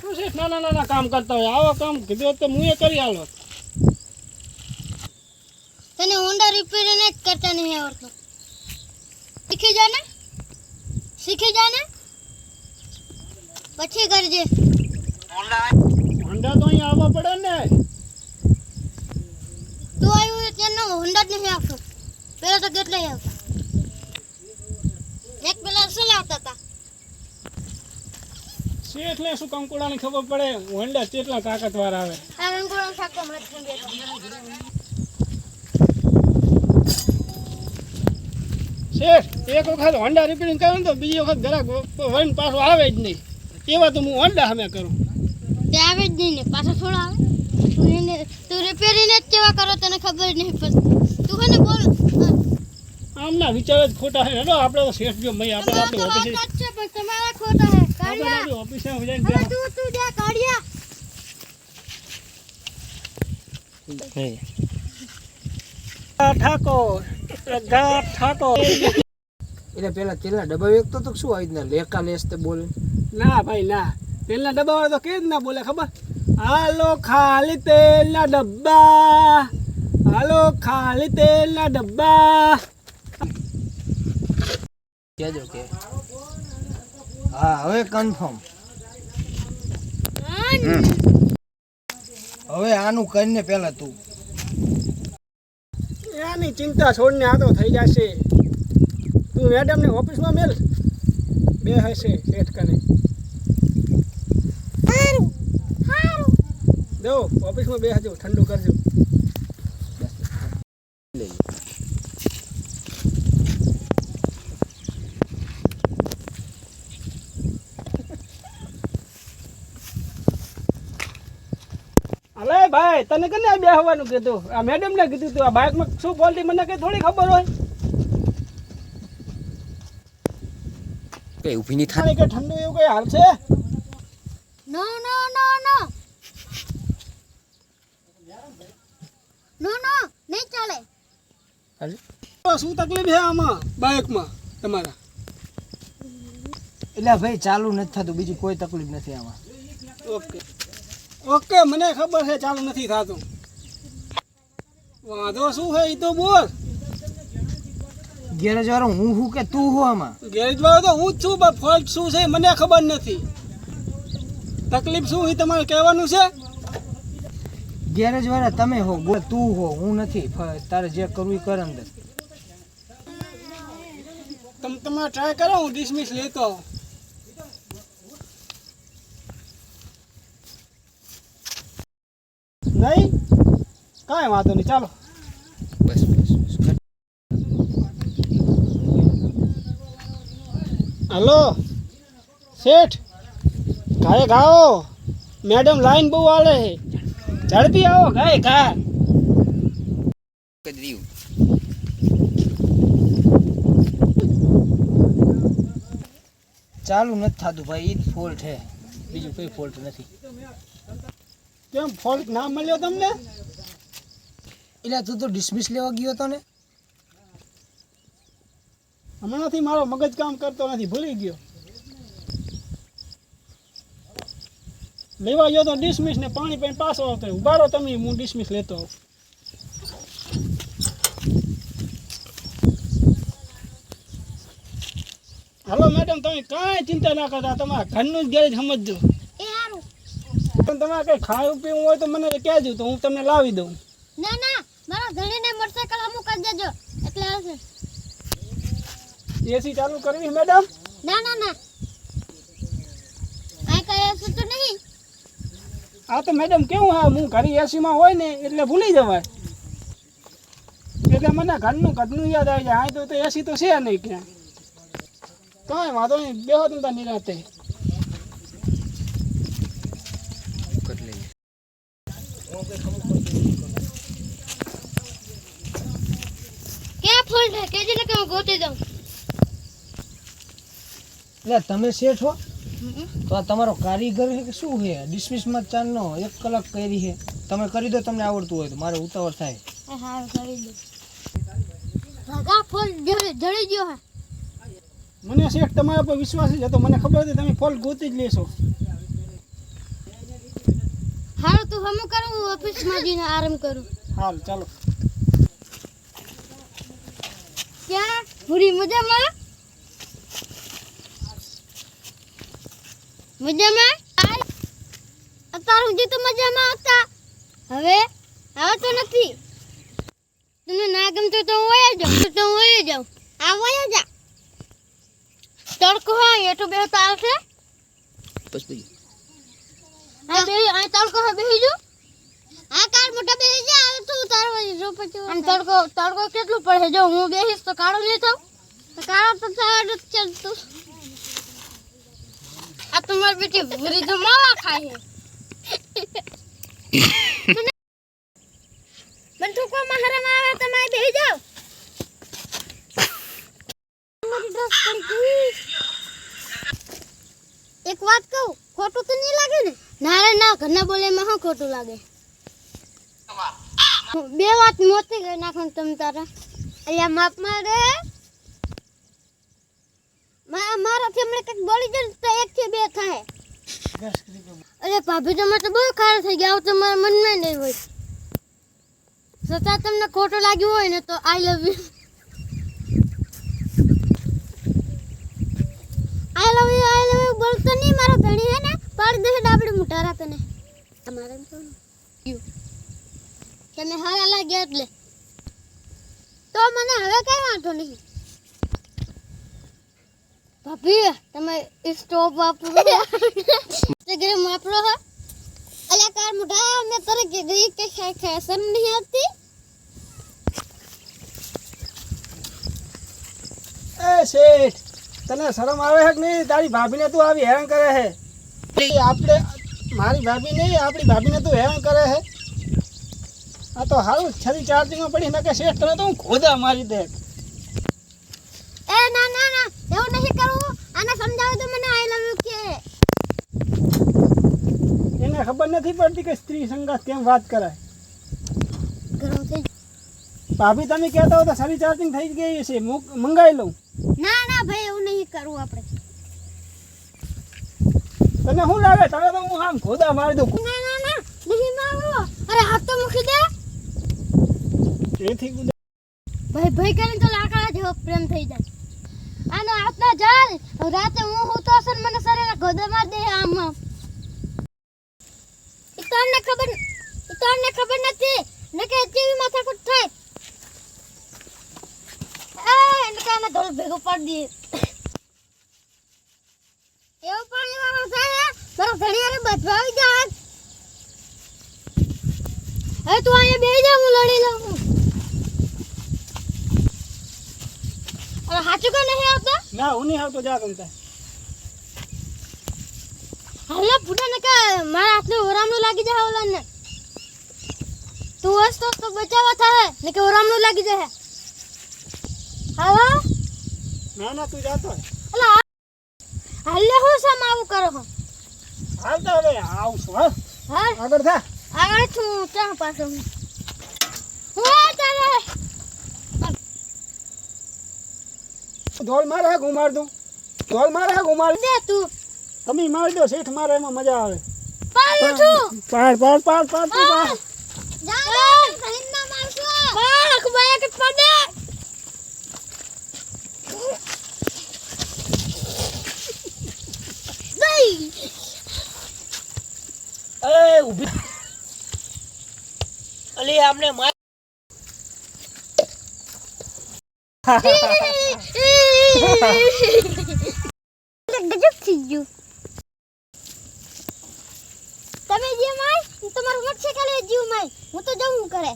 શું છે? નાના નાના કામ કરતા હોય. આવા કામ કીધું હોત તો હું એ કરી આલો. તને હોન્ડા રિપેરિંગ જ કરતા નહીં આવડતું. શીખી જા ને. શીખી જા ને. પછી કરજે. હોન્ડા તો આવવા પડે ને. તું આવ્યું ત્યારનો હોન્ડા જ નહીં આવતો. પેલા તો કેટલાય આવતા? એક પેલા શું લાવતા હતા? શેઠ એટલે શું કંકુડાની ખબર પડે? હોન્ડા કેટલા તાકાતવાર આવે. શેઠ એક વખત હોન્ડા રિપેરિંગ કરે ને તો બીજી વખત ઘરાક વન પાછો આવે જ નહીં. એવા તો હું હોન્ડા સામે કરું. તે આવે જ નહીં ને પાછો થોડો આવે. તું એને તું રિપેરિંગ જ કેવા કરો તને ખબર જ નહીં પડતી. તું હે ને બોલ. આમના વિચાર જ ખોટા છે હેલો આપણે તો શેઠ જો મય આપણે આપણે ઓફિસે વાત જ છે પણ તમારા ખોટા હે આપણે કાઢ્યા આપણી ઓફિસે જઈને હવે તું તું જા કાઢ્યા. ઠાકોર ગા ઠાકોર. એટલે પેલા તેલના ડબ્બા વેચતો તો શું આવી રીતના લેકા લેસ તે બોલે? ના ભાઈ ના. તેલના ડબ્બા વાળા તો કે જ ના બોલે ખબર? હાલો ખાલી તેલના ડબ્બા. હાલો ખાલી તેલના ડબ્બા. કેજો કે. હા હવે કન્ફર્મ હવે આનું કરીને પેલા તું. એની ચિંતા છોડને આ તો થઈ જશે. તું મેડમને ઓફિસમાં મેલ. બે હશે શેઠ કને. દો ઓફિસમાં બે હજો ઠંડુ કરજો. અલે ભાઈ તને કને બે હવાનું કીધું? આ મેડમ ને કીધું તું આ બાઇકમાં શું બોલતી? મને કઈ થોડી ખબર હોય. કઈ ઊભી નહીં ખાલી કે ઠંડુ એવું કઈ હાલ છે? નો નો નો નો. નો નો નહીં ચાલે. શું તકલીફ છે આમાં બાઇકમાં તમારા? એટલે ભાઈ ચાલુ નથી થતું બીજી કોઈ તકલીફ નથી આમાં. ઓકે. ઓકે મને ખબર છે ચાલુ નથી થતું. વાંધો શું છે એ તો બોલ. ગેરેજ વાળો હું હું કે તું હું આમાં? ગેરેજ વાળો તો હું જ છું પણ ફોલ્ટ શું છે મને ખબર નથી. તકલીફ શું એ તમારે કહેવાનું છે? ગેરેજ વાળા તમે હો બોલ તું હો હું નથી તારે જે કરવું એ કર અંદર. તમે તમારે ટ્રાય કરો હું ડિસમિસ લેતો આવું. નહીં? કાંઈ વાંધો નહીં ચાલો. બસ બસ બસ. હલો શેઠ ઘાએ ગાઓ મેડમ લાઈન બહુ આલે છે. ઝડપી આવો ગાય ઘા. ચાલુ નથી થતું ભાઈ ઈ જ ફોલ્ટ છે. બીજું કોઈ ફોલ્ટ નથી. કેમ? ફોલ્ટ ના મળ્યો તમને? એટલે તું તો ડિસમિસ લેવા ગયો હતો ને? હમણાંથી મારો મગજ કામ કરતો નથી ભૂલી ગયો. લેવા ગયો તો ડિસમિસ ને પાણી પાણી પાછો આવતો ઉભારો તમે હું ડિસમિસ લેતો આવું હાલો મેડમ તમે કાંઈ ચિંતા ના કરતા. તમારા ઘરનું જ ગેરેજ સમજજો. પણ તમારે કંઈ ખાવું પીવું હોય તો મને કહેજો તો હું તમને લાવી દઉં. ના ના મારા ધણીને મોટરસાઇકલ અમુક કરી દેજો. એટલે આવશે. એસી ચાલુ કરવી મેડમ ના ના ના. કાંઈ કઈ હશે તો નહીં. આ તો મેડમ કેવું હા હું ઘરે એસીમાં હોય ને એટલે ભૂલી જવાય. એટલે મને ઘરનું ઘરનું યાદ આવી જાય. આ તો એસી તો છે નહીં ક્યાં કાંઈ વાંધો નહીં બેહો તમે નિરાતે ક્યાં ફૂલ છે કેજી ને કે હું ગોતી દઉં. એટલે તમે શેઠ હો. તો આ તમારો કારીગર છે કે શું છે? ડિસમિસમાં એક કલાક કરી છે. તમે કરી દો તમને આવડતું હોય તો. મારે ઉતાવળ થાય. હા કરી દો ભગા ફોલ જળી ગયો હે. મને શેઠ તમારા પર વિશ્વાસ છે તો મને ખબર હતી તમે ફોલ ગોતી જ લેશો. હાલ તું હમ કરું હું ઓફિસમાં જઈને આરામ કરું. હાલ ચાલો. ક્યાં? પૂરી મજામાં? મજામાં. અત્યાર સુધી તો મજામાં હતા. હવે હવે તો નથી. તને ના ગમતો તો હું વયા જાઉં તો હું વયા જાઉં. આ વયા જા. તડકો હોય એટલું બે તો આવશે. હા બે આ તડકો હોય બેસી જો આ કાર મોટા બેસી જા હવે તું તારો જો પછી આમ તડકો તડકો કેટલું પડે? જો હું બેસીશ તો કાળો નહીં થાવ તો કાળો તો થવાનું જ ચાલતું. આ તો મારી બેટી ભૂરી તો માવા ખાય છે. મને ઠોકવામાં હરામ આવે તમે બેસી જાઓ મારી ડ્રેસ પડી ગઈ. એક વાત કહું, ખોટું તો નહીં લાગે ને? ના રે, ના, ઘરના બોલે એમાં શું ખોટું લાગે? બે વાત મોતી ગઈ નાખો તમ તારા. અહીંયા માપ મારે મારાથી હમણાં કંઈક બોલી જાય તો એક થી બે થાય. અરે, ભાભી, તમે તો બહુ ખારા થઈ ગયા. આવું તો મારા મનમાં નહીં હોય. છતાં તમને ખોટું લાગ્યું હોય ને તો I love you I love you I love you બોલતો નહીં મારા ધણી હે ને? પાડી દેશે ડાબડી મોટા તને. તમારે યુ તમે હારા લાગે એટલે. તો મને હવે કઈ વાંધો નહીં. ભાભી, તમે સ્ટોપ વાપરો. ઇન્સ્ટાગ્રામ વાપરો હા. અલે કાર મોટા મેં તને ગઈ કે શરમ નહીં આવતી? એ શેઠ, તને શરમ આવે છે કે નહીં? તારી ભાભીને તું આવી હેરાન કરે છે. આપણે, મારી ભાભી નહીં, આપણી ભાભીને તું હેરાન કરે છે. આ તો હારું છરી ચાર્જિંગમાં પડી નકે શેઠ તને તો હું ખોદા મારી દે. એ ના ના ના એવું નહીં કરવું. આને સમજાવો તો મને આઈ લવ યુ કે. એને ખબર નથી પડતી કે સ્ત્રી સંગાત કેમ વાત કરાય. ભાભી તમે કહેતા હો તો સારી ચાર્જિંગ થઈ ગઈ છે મુક- મંગાવી લઉં. ના ના ભાઈ એવું નહીં કરવું આપણે. તને શું લાગે? તમે તો હું આમ ખોદા મારી દઉં. ના ના ના નહીં મારો અરે હાથ તો મૂકી દે. એથી ભાઈ ભાઈ કરીને તો લાકડા જેવો પ્રેમ થઈ જાય. આનો હાથ જાલ રાતે હું હું તો અસર મને સરેના ગોદા માર દે આમ. આમ ઈ તો અમને ખબર ઈ ખબર નથી. ને કે જેવી માથાકૂટ થાય. એ એને કાને ધોલ ભેગું પાડી દે એવું પાણી વાળો છે મારો ઘણી યારે આવી જાય. હવે તું અહીંયા બેસી જા, હું લડી લઉં. છું. અરે હાચું કે નહીં આવતા ના હું નહીં આવતો જા ગમતા હાલે ફૂટા ને કે મારા હાથને ઓરામનું લાગી જાય ઓલા ને તું હસ તો તો બચાવવા થાય ને કે ઓરામનું લાગી જાય હાલો ના ના તું જાતો હોય. અલા હાલે હું સામ આવું કરો હો હાલ તો હવે આવશું હા હા આગળ થા આગળ છું ત્યાં પાછો હું હું તારે ધોળ મારે હે ઘુમાર દઉં? ધોળ મારે હે ઘુમાર દે તું. તમે મારી દો શેઠ મારે એમાં મજા આવે. પાડ છું. પાડ પાડ પાડ પાડ તું પાડ. જા સહીન ના મારશો. કે પડે. એ ઊભી. અલી આપણે માર. ગજબ થઈ ગયું તમે જે માય તમારું મત છે કાલે જીવ માય. હું તો જવું કરે.